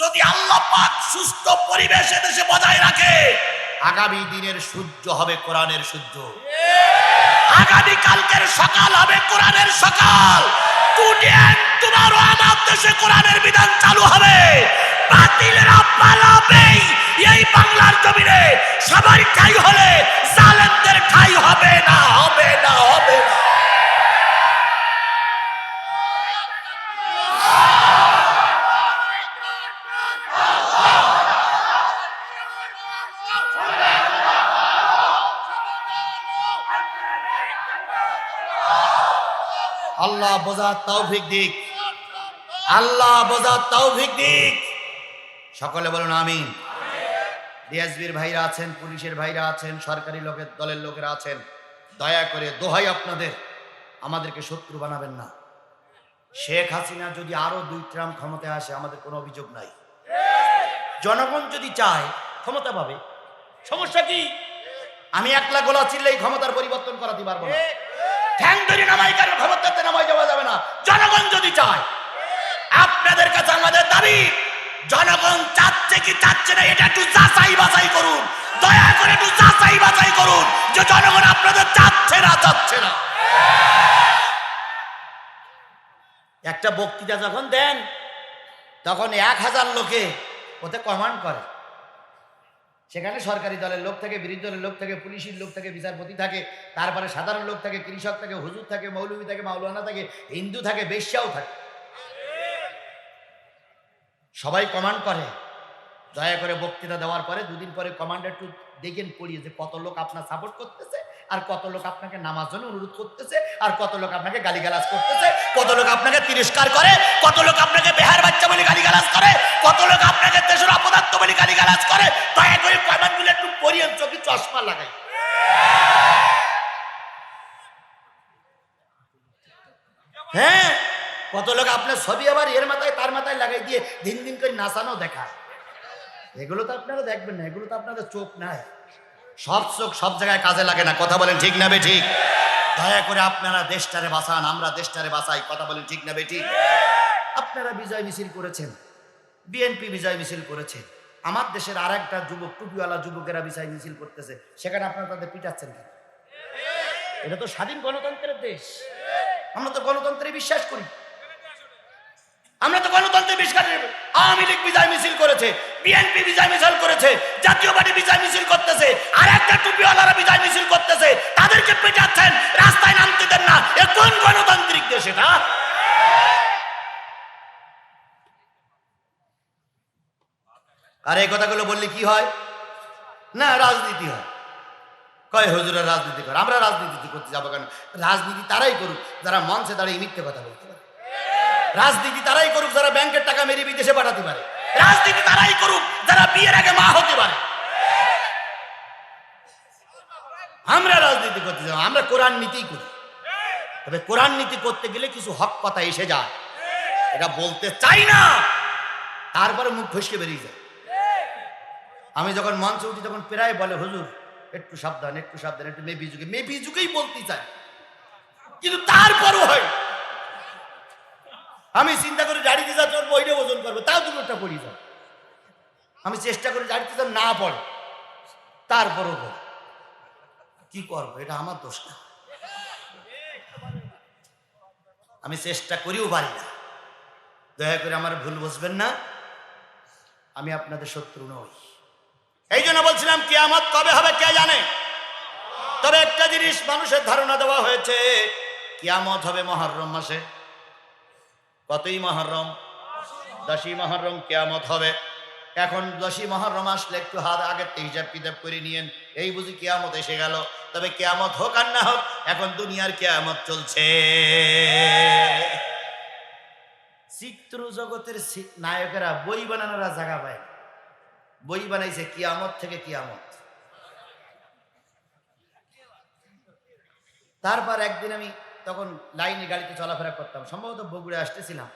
যদি আল্লাহ পাক সুস্থ পরিবেশ দেশে বজায় রাখে, আগামী দিনের সূর্য হবে কোরআনের সূর্য। আগামী কালকের সকাল হবে কোরআনের সকাল। তোমারও আমার দেশে কোরআনের বিধান চালু হবে। বাতিলেরা পালাবেই এই বাংলার জমিনে। সবার ঠাই হলে আল্লাহ বোঝার তৌফিক দিক। আল্লাহ বোঝার তৌফিক দিক। সকলে বলুন আমিন। ডিএসবির ভাইরা আছেন, পুলিশের ভাইরা আছেন, সরকারি লোকের, দলের লোকেরা আছেন। দয়া করে দোহাই আপনাদের। আমাদেরকে শত্রু বানাবেন না। শেখ হাসিনা যদি আরও দুই ট্রাম ক্ষমতায় আসে, আমাদের কোনো অভিযোগ নাই। জনগণ যদি চায়, ক্ষমতা পাবে। সমস্যা কি? আমি একলা গোলা চিল্লেই ক্ষমতার পরিবর্তন করাতে পারব না। ঠ্যাং ধরে নামাই কারণ ক্ষমতাতে নামাই যাওয়া যাবে না। জনগণ যদি চায়, আপনাদের কাছে আমাদের দাবি, জনগণ চাচ্ছে কি চাচ্ছে না, এটা একটু যাচাই বাছাই করুন। দয়া করে একটু যাচাই বাছাই করুন যে জনগণ আপনাদের চাচ্ছে না চাচ্ছে না। একটা বক্তৃতা যখন দেন, তখন এক হাজার লোকে ওতে কমান্ড করে। সেখানে সরকারি দলের লোক থাকে, বিরোধী দলের লোক থাকে, পুলিশের লোক থাকে, বিচারপতি থাকে, তারপরে সাধারণ লোক থাকে, কৃষক থাকে, হুজুর থাকে, মৌলভী থাকে, মাওলানা থাকে, হিন্দু থাকে, বেশ্যাও থাকে। সবাই কমান্ড করে। দয়া করে বক্তৃতা দেওয়ার পরে দুদিন পরে কমান্ড একটু দেখেন পড়িয়ে যে কত লোক আপনার সাপোর্ট করতেছে, আর কত লোক আপনাকে নামাজ জন্য অনুরোধ করতেছে, আর কত লোক আপনাকে গালিগালাজ করতেছে, কত লোক আপনাকে তিরস্কার করে, কত লোক আপনাকে বেহার বাচ্চা বলে গালিগালাজ করে ছবি আবার এর মাথায় তার মাথায় লাগাই দিয়ে দিন দিন করে নাচানো দেখায় এগুলো তো আপনারা দেখবেন না, এগুলো তো আপনাদের চোখ নাই। সব চোখ সব জায়গায় কাজে লাগে না, কথা বলেন ঠিক না বে ঠিক? দয়া করে আপনারা দেশটারে বাঁচান, আমরা দেশটারে বাঁচাই, কথা বলেন ঠিক না বে ঠিক? আপনারা বিজয় মিছিল করেছেন, বিএনপি বিজয় মিছিল করেছে, আমার দেশের আর একটা যুবক, টুপিওয়ালা যুবকেরা বিজয় মিছিল করতেছে, সেখানে আপনারা তাদের পিটাচ্ছেন কেন? এটা তো স্বাধীন গণতন্ত্রের দেশ। আমরা তো গণতন্ত্রে বিশ্বাস করি। আমরা তো গণতন্ত্রে বিশ্বাস করি আওয়ামী লীগ বিজয় মিছিল করেছে, বিএনপি বিজয় মিছিল করেছে, জাতীয় পার্টি বিজয় মিছিল করতেছে, আর একটা টুপিওয়ালারা বিজয় মিছিল করতেছে, তাদেরকে পেটাচ্ছেন, রাস্তায় নামতে দেন না। এ কোন গণতান্ত্রিক দেশ এটা? আর এই কথাগুলো বললে কি হয়? না, রাজনীতি হয়। কয় হুজুরা রাজনীতি করে? আমরা রাজনীতি করতে যাব কেন? রাজনীতি তারাই করুক, যারা মঞ্চে দাঁড়িয়ে মিথ্যে কথা বলতে রাজনীতি তারাই করুক, যারা ব্যাংকের টাকা মেরে বিদেশে পাঠাতে পারে। রাজনীতি তারাই করুক, যারা বিয়ের আগে মা হতে পারে। আমরা রাজনীতি করতে যাব, আমরা কোরআন নীতি করি। তবে কোরআন নীতি করতে গেলে কিছু হক কথা এসে যায়। এটা বলতে চাই না, তারপরে মুখ ফসকে বেরিয়ে যায়। আমি যখন মঞ্চে উঠি, তখন প্রায় বলে, হুজুর, একটু সাবধান একটু সাবধান, একটু মেবি যুগে, মেবি যুগেই বলতে চাই। কিন্তু তারপরও হয়। আমি চিন্তা করি গাড়িতে যা চলবো ওইটা ওজন করব, তাও দুটোটা পড়ি যাও। আমি চেষ্টা করি গাড়িতে যা না পড়ে, তারপরও কি করব, এটা আমার দোষ না। আমি চেষ্টা করিও পারি না। দয়া করে আমার ভুল বুঝবেন না, আমি আপনাদের শত্রু নই। এই জন্য বলছিলাম, কিয়ামত কবে হবে কে জানে? তবে একটা জিনিস মানুষের ধারণা দেওয়া হয়েছে, কিয়ামত হবে মহরম মাসে। কতই মহরম? দশই মহরম কেয়ামত হবে। এখন দশই মহরম আসলে একটু হাত আগের হিসাব কিতাব করে নিয়েন। এই বুঝি কেয়ামত এসে গেল। তবে কেয়ামত হোক আর না হোক, এখন দুনিয়ার কেয়ামত চলছে। চিত্র জগতের নায়কেরা বই বানানোরা জায়গা পায় বই বানাইছে কিয়ামত থেকে কিয়ামত। তারপর একদিন আমি তখন লাইনে গাড়িতে চলাফেরা করতাম। সম্ভবত বগুড়ে আসতেছিলাম।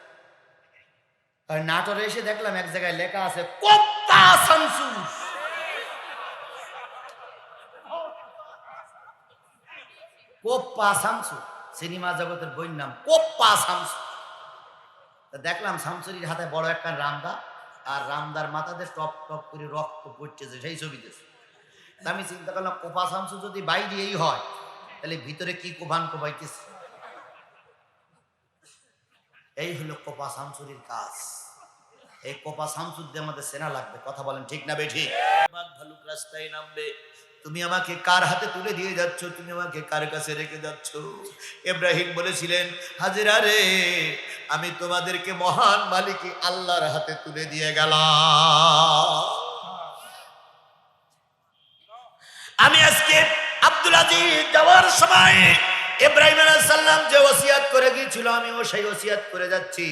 আর নাটোরে এসে দেখলাম এক জায়গায় লেখা আছে কোপ্পা শামসু কোপ্পা শামসু সিনেমা জগতের বইয়ের নাম কোপ্পা শামসু তা দেখলাম শামসুরির হাতে বড় একটা রামদা, আর রামদার মাথাতে টপ টপ করে রক্ত পড়তেছে সেই ছবি দেখছি তা আমি চিন্তা করলাম কোপা শামসু যদি বাইরে এই হয়, তাহলে ভিতরে কি কোভান কোপাইতেছে এই হলো কোপা শামসুরির কাজ। এই কোপা শামসুর দিয়ে আমাদের সেনা লাগবে কথা বলেন ঠিক না বাঘ ভালুক রাস্তায় নামবে। তুমি আমাকে কার হাতে তুলে দিয়ে যাচ্ছ? তুমি আমাকে কার কাছে রেখে যাচ্ছ? ইব্রাহিম বলেছিলেন হাজিরা রে আমি তোমাদেরকে মহান মালিক আল্লাহর হাতে তুলে দিয়ে গেলাম। আমি আজকে আব্দুল আজিজ যাওয়ার সময় ইব্রাহিম আলাইহিস সালাম যে ওসিয়াত করে গিয়েছিল আমি ও সেই ওসিয়াত করে যাচ্ছি।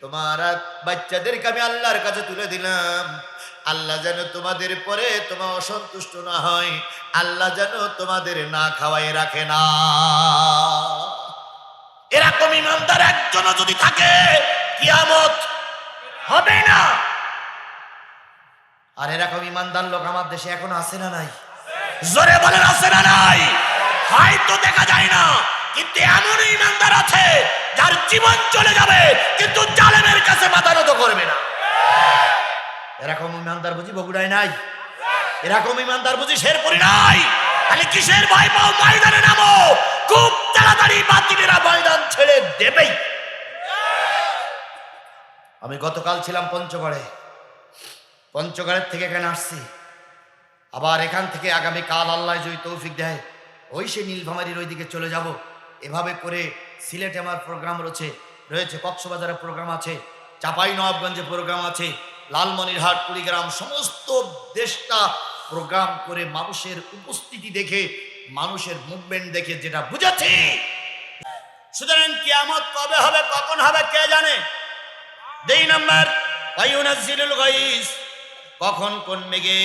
তোমার বাচ্চাদেরকে আমি আল্লাহর কাছে তুলে দিলাম। আল্লাহ যেন তোমাদের পরে তোমার অসন্তুষ্ট না হয় আল্লাহ যেন তোমাদের না খাওয়াই রাখে না। এরকম ইমানদার একজনও যদি থাকে কিয়ামত হবে না। আর এরকম ইমানদার লোক আমার দেশে এখনও আছে না নাই? জোরে বলেন আছে না নাই? হয়তো দেখা যায় না, কিন্তু এমন ইমানদার আছে যার জীবন চলে যাবে, কিন্তু জালেমের কাছে মাথা নত করবে না। এরকম ইমানদার বুঝি বগুড়ায় নাই? এরকম ইমানদার বুঝি শের শেরপুরি নাই? খালি কিসের ভয় পাও? ময়দানে নামো। খুব তাড়াতাড়ি বাতিলেরা ময়দান ছেড়ে দেবেই। আমি গতকাল ছিলাম পঞ্চগড়ে। পঞ্চগড়ের থেকে এখানে আসছি। আবার এখান থেকে আগামী কাল আল্লাহ যদি তৌফিক দেয় ওই সে নীলভামারির ওই দিকে চলে যাব। এভাবে করে সিলেটে আমার প্রোগ্রাম রয়েছে রয়েছে কক্সবাজারের প্রোগ্রাম আছে, চাপাই নবাবগঞ্জে প্রোগ্রাম আছে, লালমনিরহাট, কুড়িগ্রাম, সমস্ত দেশটা প্রোগ্রাম করে মানুষের উপস্থিতি দেখে, মানুষের মুভমেন্ট দেখে যেটা বুঝাচ্ছি সুতরাং কিয়ামত কবে হবে, কখন হবে, কে জানে? দুই নাম্বার কখন কোন মেঘে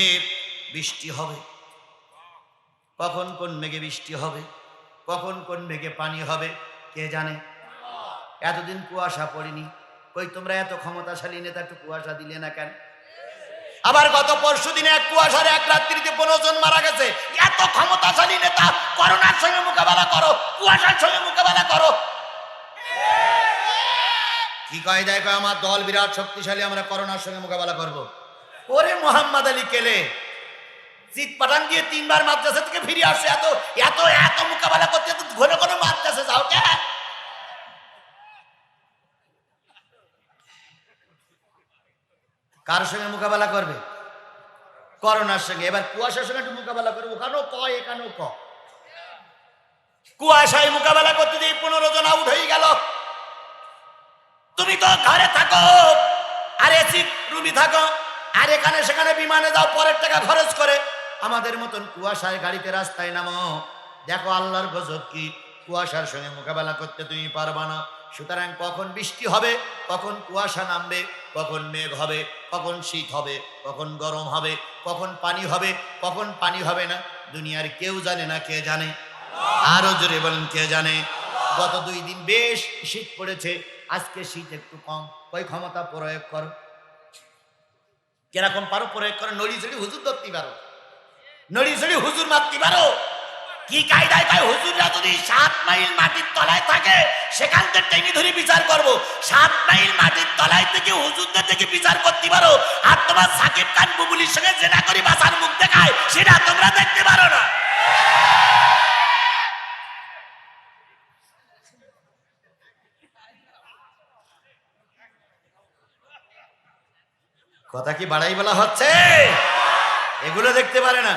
বৃষ্টি হবে? কখন কোন মেঘে বৃষ্টি হবে? কখন কোন মেঘে পানি হবে? কে জানে? এতদিন কুয়াশা পড়েনি। কই, তোমরা এত ক্ষমতাশালী নেতা একটু কুয়াশা দিলে না কেন? আবার গত পরশু দিনে এক কুয়াশার এক রাত্রিতে পনেরো জন মারা গেছে। এত ক্ষমতাশালী নেতা করোনার সঙ্গে মোকাবেলা করো, কুয়াশার সঙ্গে মোকাবেলা করো। কি কয় দেয় আমার দল বিরাট শক্তিশালী, আমরা করোনার সঙ্গে মোকাবেলা করব। ওরে মোহাম্মদ আলী কেলে? জিত পাঠান দিয়ে তিনবার মাদ্রাসা থেকে ফিরে আসছে এত এত এত মোকাবেলা করতে ঘন ঘন মাদ্রাসা, যাও কে? কার সঙ্গে মোকাবেলা করবে? করোনার সঙ্গে। এবার কুয়াশার সঙ্গে একটু মোকাবেলা করবে। ওখানেও ক, এখানেও ক। কুয়াশায় মোকাবেলা করতে দিয়ে পনেরো জন আউট হয়ে গেল। তুমি তো ঘরে থাকো। আর এসি রুমে থাকো। আর এখানে সেখানে বিমানে যাও, পরের টাকা খরচ করে। আমাদের মতন কুয়াশায় গাড়িতে রাস্তায় নামো। দেখো আল্লাহর গজব কি। কুয়াশার সঙ্গে মোকাবেলা করতে তুমি পারবা না। সুতরাং কখন বৃষ্টি হবে, কখন কুয়াশা নামবে, কখন মেঘ হবে, কখন শীত হবে, কখন গরম হবে, কখন পানি হবে, কখন পানি হবে না, দুনিয়ার কেউ জানে না কে জানে। আরও জোরে বলেন, কে জানে? গত দুই দিন বেশ শীত পড়েছে, আজকে শীত একটু কম। ওই ক্ষমতা প্রয়োগ করো। কীরকম পারো প্রয়োগ করো নড়ি চড়ি হুজুর ধরতে পারো। নড়ি চড়ি হুজুর মারতে পারো কি কায়দায় কায় হুজুররা যদি সাত মাইল মাটির তলায় থাকে, সেখান থেকে টেনে ধরে বিচার করব। সাত মাইল মাটির তলায় থেকে হুজুরদের থেকে বিচার করতে পারো। আর তোমার সাকিব খান বুবুলির সঙ্গে জেনা করি বাসার মুখ দেখায়, সেটা তোমরা দেখতে পারো না। কথা কি বাড়াই বলা হচ্ছে? এগুলো দেখতে পারে না।